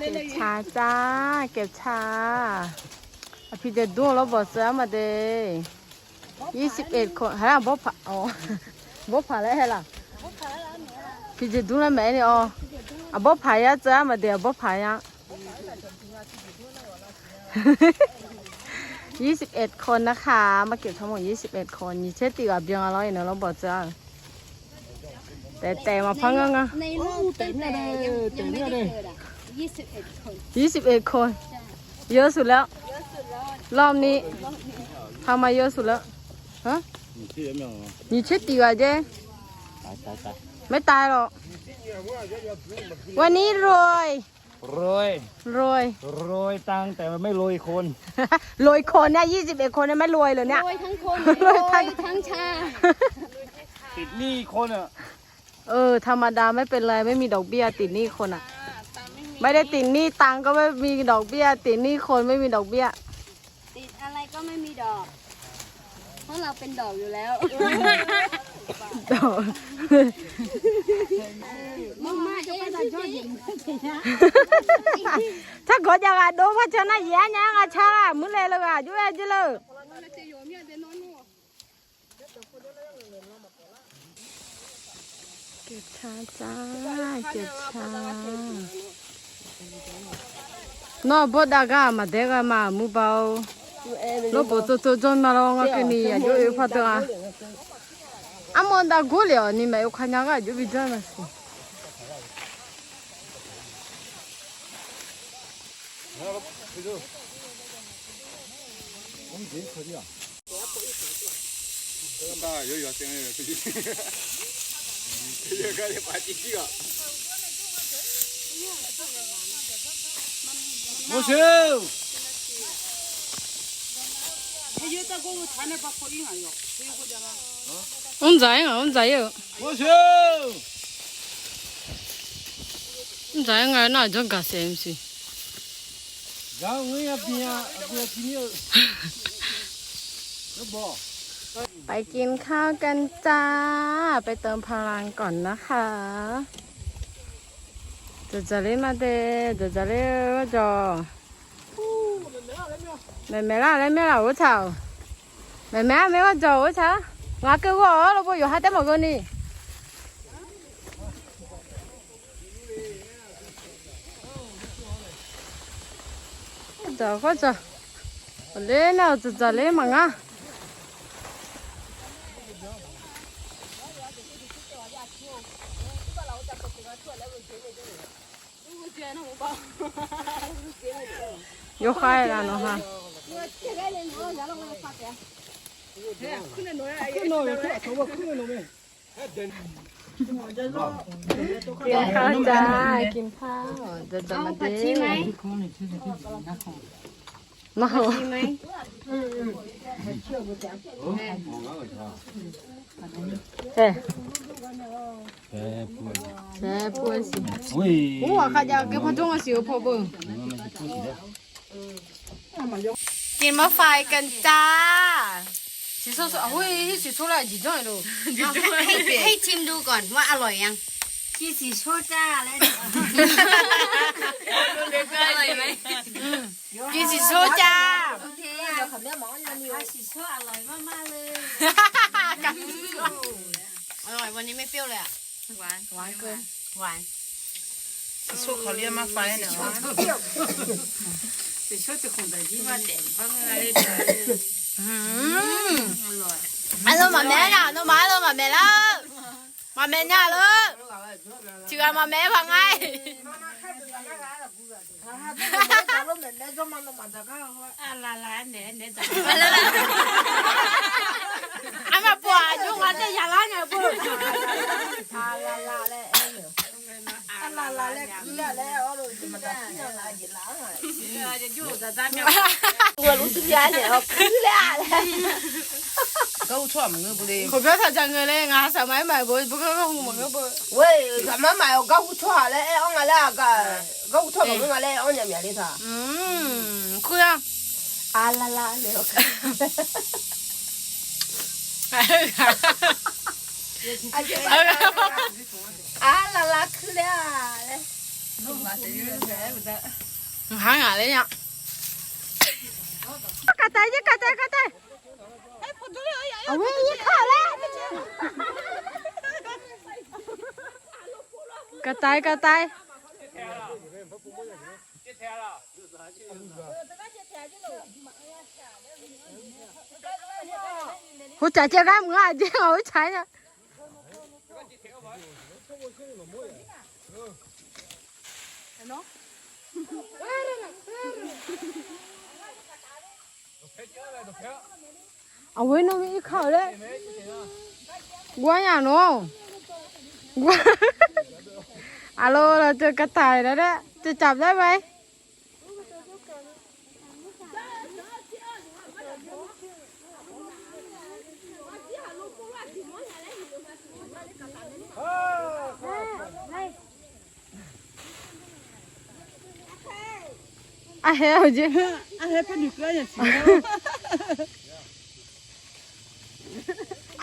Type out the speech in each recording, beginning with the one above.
เก็บชาจ้า เก็บชาอภิเดดูแล้วบอกเสือมาเดยี่สิบเอ็ดคนฮะบ่ผ่าอ๋อบ่ผ่าแล้วเหรอพี่จะดูแล้วไหมเนี่ยอ๋ออะบ่ผ่ายะจ้ามาเดบ่ผ่ายะยี่สิบเอ็ดคนนะคะ มาเก็บทั้งหมดยี่สิบเอ็ดคนยี่เช่ตีกับเบียงอะไรเนาะเราบอกจ้าแต่แต่มาพังงะในรอบตั้งแต่ยังยังไม่ได้เกิดอะ ยี่สิบเอ็ดคน ยี่สิบเอ็ดคน เยอะสุดแล้ว เยอะสุดแล้ว รอบนี้ทำมาเยอะสุดแล้วฮะ 你这有没有？ นี่เช่ตีกับเจ๊ 来来来， ไม่ตายหรอก วันนี้รวย โรย รวย โรยตังค์แต่ไม่โรยคน รวยคนเนี่ยยี่สิบเอ็ดคนเนี่ยไม่รวยเลยเนี่ย โรยทั้งคน โร โร ย ย ทั้ง ทั้งชา ติดหนี้คนอ่ะ เออ ธรรมดาไม่เป็นไรไม่มีดอกเบี้ยติดหนี้คนอ่ะ ไม่ได้ติดหนี้ตังค์ก็ไม่มีดอกเบี้ย ติดหนี้คนไม่มีดอกเบี้ย ติดอะไรก็ไม่มีดอก เพราะเราเป็นดอกอยู่แล้วมากมากจะไปตัดช่อหญิงถ้าเขาจะกาโดว่าชนะแย่ยังอาชาละมุเลยละกาจุเอจุเลยเก็บชาจ้าเก็บชา nó bớt đa gà mà thế gà mà mua bao nó bớt cho cho cho nó lo ngã cái này à chú yêu phát được à anh muốn đa gù liệu nhưng mà yêu khăn nhà gà chú bị chết mà 다 여기 모 셔. 이제다 고무 다내 받고 잉아 요. 그거잖 아. 혼자 요, 혼자 요. 모 셔. 혼자 요, 나 저가 쌤 씨. 나 왜야 비 야, 뭐야 비 녀. 너 뭐? ไปกินข้าวกันจ้า ไปเติมพลังก่อนนะคะ 在这里嘛的，在这里我家。妹妹啦，妹妹了，我操！妹妹啊，妹我走，我操！我给我老婆又还带么个呢？走，快走！我累了，在这里忙啊。จอว่าเช้างาเกว่าเราไปอยู่ห้าเต็มหมดนี่จอก็จอเล่นแล้วจะจะเล่นมั้งอ่ะ 又坏了呢哈。กินข้าวจ้า กินข้าวจะจะมา ผัด เด้ ชีไห มาเหอะไหมเฮ้แซ่บปวดสิหัวขาดยาเก็บพอจ้องสิวพอเบิ่งกินมะไฟกันจ้าสีส้มๆอุ้ยสีส้มอะไรจีจ้อยดูให้ชิมดูก่อนว่าอร่อยยัง กี่สีโชจ้าแล้วอร่อยไหม กินสีส้มจ้า โอเคเดี๋ยวขอแม่หมออันนี้สีโชอร่อยมากๆเลย กัน อร่อยวันนี้ไม่เปรี้ยวเลยอ่ะ หวาน หวานเกิน หวาน 说考虑嘛，发现了啊。 อืมอันนู้นมาแม่น่ะนู้นมาเลยมาแม่แล้วมาแม่น่ะเลยชื่อมาแม่พังไง อันมาปวดยุ่งอันจะยาล้างไงปุ๊ บ 搞错么个不得？ ขอเพื่อถ้าจะเงินเลยงาสมัยใหม่บ่บ่ก็คงเหมือนกับบ่ 喂，咱们买搞不错嘞，哎，我俺 câu chọn mọi người bù đi. Không biết thật chẳng người lên ngã sợ máy mày bố bố không mọi người bố. 喂干嘛买 câu chọn 嘞 ông ngài là cả câu chọn mọi người ngài lên ông nhà mẹ đi thà ừ cứ ra à la la liệu ờ. à la la cứ ra à, đấy hả ngã đấy nhá cái tay cái tay cái tay. 啊，我一看嘞。个呆个呆。我姐姐干么啊？姐，我猜呢。喏。哎，来了，来了。都拍起来了，都拍。à ấy nó bị khởi đấy. Quá nhà nó quá. Alo là chơi cá tài đấy đấy. Chơi chạp đấy vậy Ah, é, à, dia. Ah, é, para o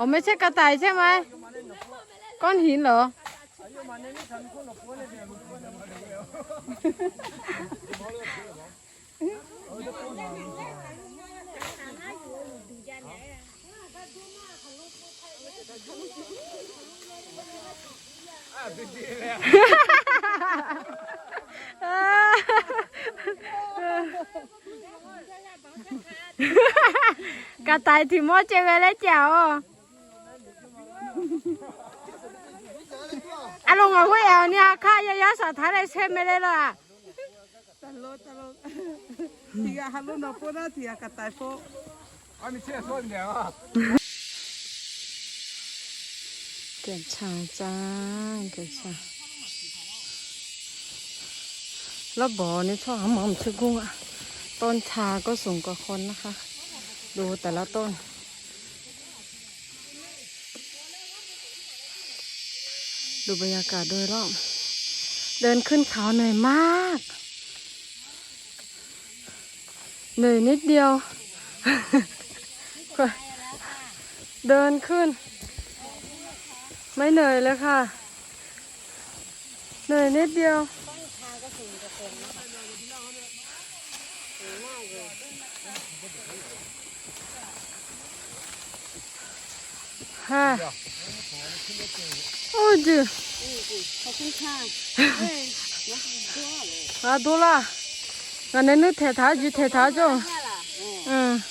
ồ mấy chiếc cá tài chứ mày con hín lở cá tài thì mua chơi về lấy chào อารมณ์ของพี่แอลเนี่ยข้ายายาสาธารณเช่นไม่ได้หรอตลย Talo, talo. Tiga halo na po na, tiga katay po. Ani ไม่เชื่อส่วนเดียวเกิดช้างจ้าเกิดช้างแล้วบ่อนี่ชอบหมอมชื่อกุ้งอะ ต้นชาก็สูงกว่าคนนะคะ ดูแต่ละต้น ดูบรรยากาศโดยรอบ เดินขึ้นเขาเหนื่อยมาก เหนื่อยนิดเดียว เดินขึ้น ไม่เหนื่อยเลยค่ะ เหนื่อยนิดเดียวฮ่า 我，哎，对，多了，啊多了，那那奶抬他就抬他走。嗯。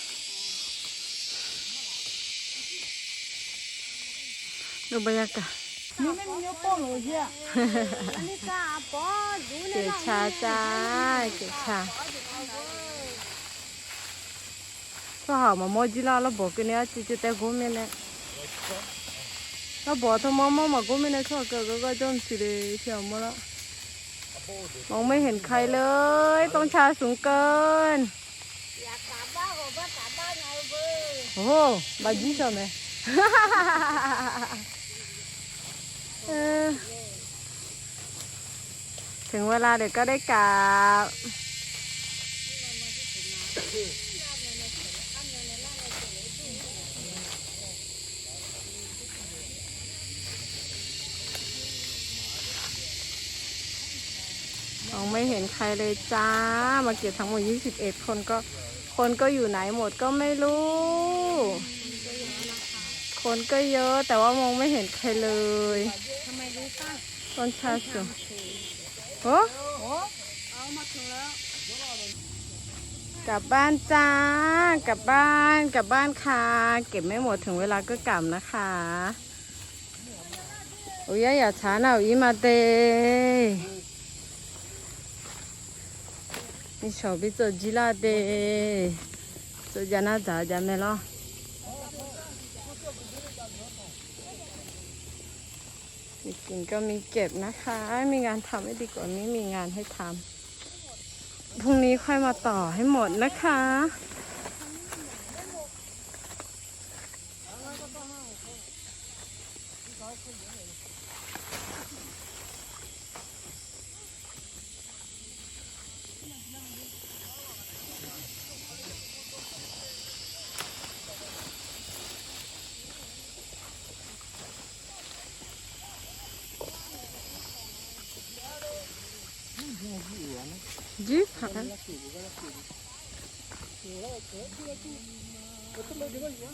要不要干？你没没包罗些？哈哈哈。做好嘛，莫急了，那包给你啊，这就在后面嘞。 ก็บชาจ้าเก็บชาก็หามาโมจิลาแล้วบอกกันเนี่ยจิจิแม่เนี่ยแล้วบอกทำไมมามากูไม่เนี่ยชอบเกิดก็จมสิเลยเชียวมาละมองไม่เห็นใครเลย ต้องชาสูงเกินโอ้โหบาจีชอบไหมเออถึงเวลาเด็กก็ได้กลับ องไม่เห็นใครเลยจ้า มาเก็บทั้งหมด 21 คนก็ คนก็อยู่ไหนหมดก็ไม่รู้ คนก็เยอะแต่ว่ามองไม่เห็นใครเลยทำไมรู้ป่ะต้นชาสูโอ้กลับบ้านจ้า กลับบ้าน กลับบ้านค่ะ เก็บไม่หมดถึงเวลาก็กลับนะคะโอ้ยอย่าช้าหน่อยอีมาเต 你手臂做鸡辣的，做家那咋家没了？มีกินก็มีเก็บนะคะ มีงานทำไม่ดีกว่าไม่มีงานให้ทำ พรุ่งนี้ค่อยมาต่อให้หมดนะคะ Ito may diwal niya.